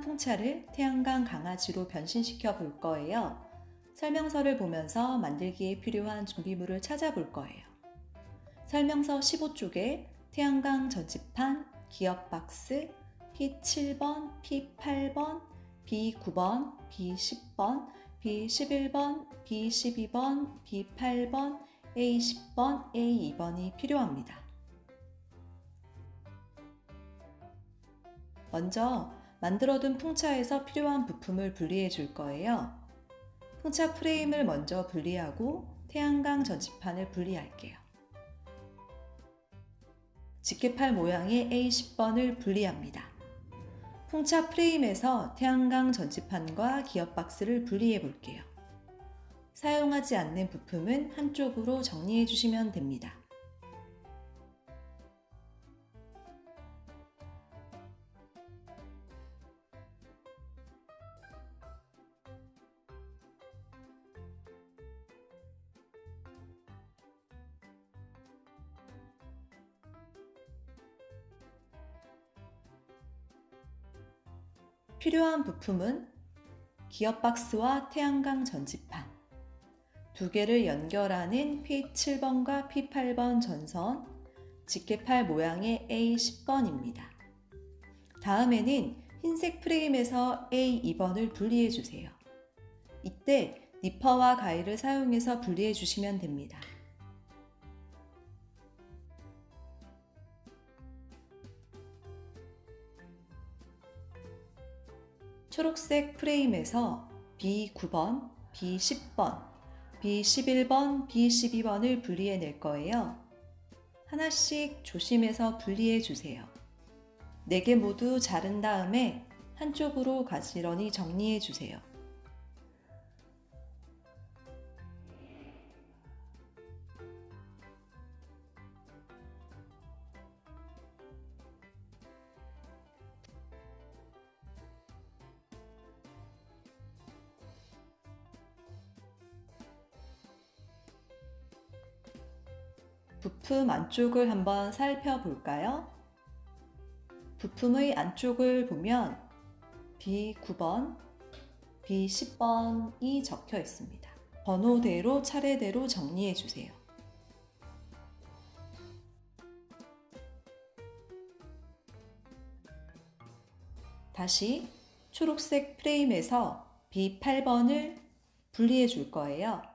풍차를 태양광 강아지로 변신시켜 볼 거예요. 설명서를 보면서 만들기에 필요한 준비물을 찾아볼 거예요. 설명서 15쪽에 태양광 전지판, 기업 박스, P7번, P8번, B9번, B10번, B11번, B12번, B8번, A10번, A2번이 필요합니다. 먼저 만들어둔 풍차에서 필요한 부품을 분리해 줄 거예요. 풍차 프레임을 먼저 분리하고 태양광 전지판을 분리할게요. 직계팔 모양의 A10번을 분리합니다. 풍차 프레임에서 태양광 전지판과 기업 박스를 분리해 볼게요. 사용하지 않는 부품은 한쪽으로 정리해 주시면 됩니다. 필요한 부품은 기업 박스와 태양광 전지판, 두 개를 연결하는 P7번과 P8번 전선, 직계팔 모양의 A10번입니다. 다음에는 흰색 프레임에서 A2번을 분리해 주세요. 이때 니퍼와 가위를 사용해서 분리해 주시면 됩니다. 초록색 프레임에서 B9번, B10번, B11번, B12번을 분리해 낼 거예요. 하나씩 조심해서 분리해 주세요. 네개 모두 자른 다음에 한쪽으로 가지런히 정리해 주세요. 부품 안쪽을 한번 살펴볼까요? 부품의 안쪽을 보면 B9번, B10번이 적혀 있습니다. 번호대로 차례대로 정리해 주세요. 다시 초록색 프레임에서 B8번을 분리해 줄 거예요.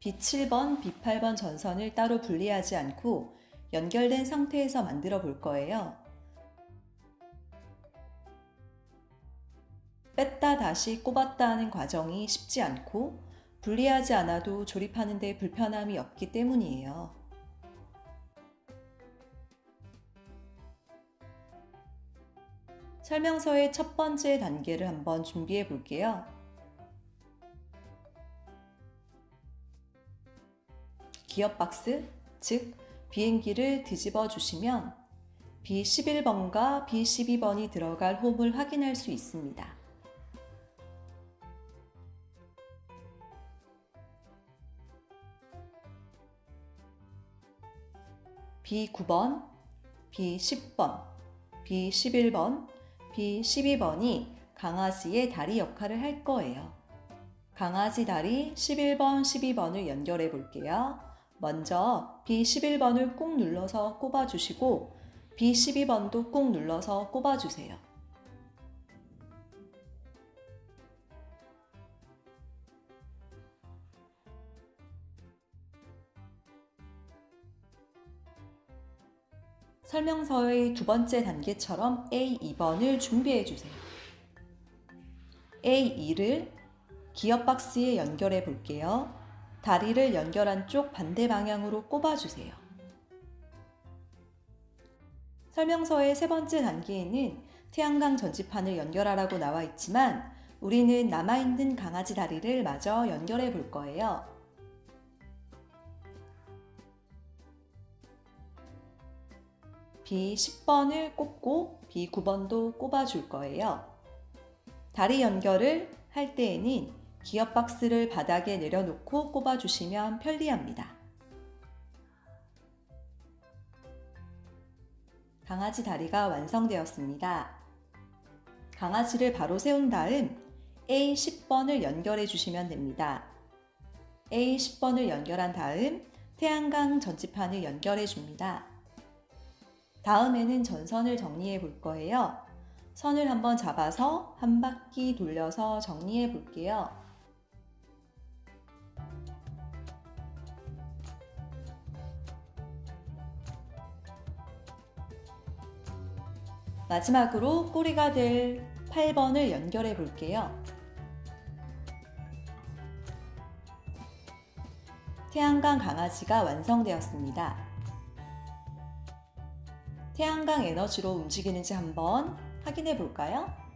B7번, B8번 전선을 따로 분리하지 않고 연결된 상태에서 만들어 볼 거예요. 뺐다 다시 꼽았다 하는 과정이 쉽지 않고 분리하지 않아도 조립하는 데 불편함이 없기 때문이에요. 설명서의 첫 번째 단계를 한번 준비해 볼게요. 기업 박스, 즉 비행기를 뒤집어 주시면 B11번과 B12번이 들어갈 홈을 확인할 수 있습니다. B9번, B10번, B11번, B12번이 강아지의 다리 역할을 할 거예요. 강아지 다리 11번, 12번을 연결해 볼게요. 먼저 B11번을 꾹 눌러서 꼽아주시고 B12번도 꾹 눌러서 꼽아주세요. 설명서의 두 번째 단계처럼 A2번을 준비해 주세요. A2를 기업 박스에 연결해 볼게요. 다리를 연결한 쪽 반대 방향으로 꼽아주세요. 설명서의 세 번째 단계에는 태양광 전지판을 연결하라고 나와 있지만 우리는 남아있는 강아지 다리를 마저 연결해 볼 거예요. B10번을 꼽고 B9번도 꼽아줄 거예요. 다리 연결을 할 때에는 기업 박스를 바닥에 내려놓고 꼽아주시면 편리합니다. 강아지 다리가 완성되었습니다. 강아지를 바로 세운 다음 A10번을 연결해 주시면 됩니다. A10번을 연결한 다음 태양광 전지판을 연결해 줍니다. 다음에는 전선을 정리해 볼 거예요. 선을 한번 잡아서 한 바퀴 돌려서 정리해 볼게요. 마지막으로 꼬리가 될 8번을 연결해 볼게요. 태양광 강아지가 완성되었습니다. 태양광 에너지로 움직이는지 한번 확인해 볼까요?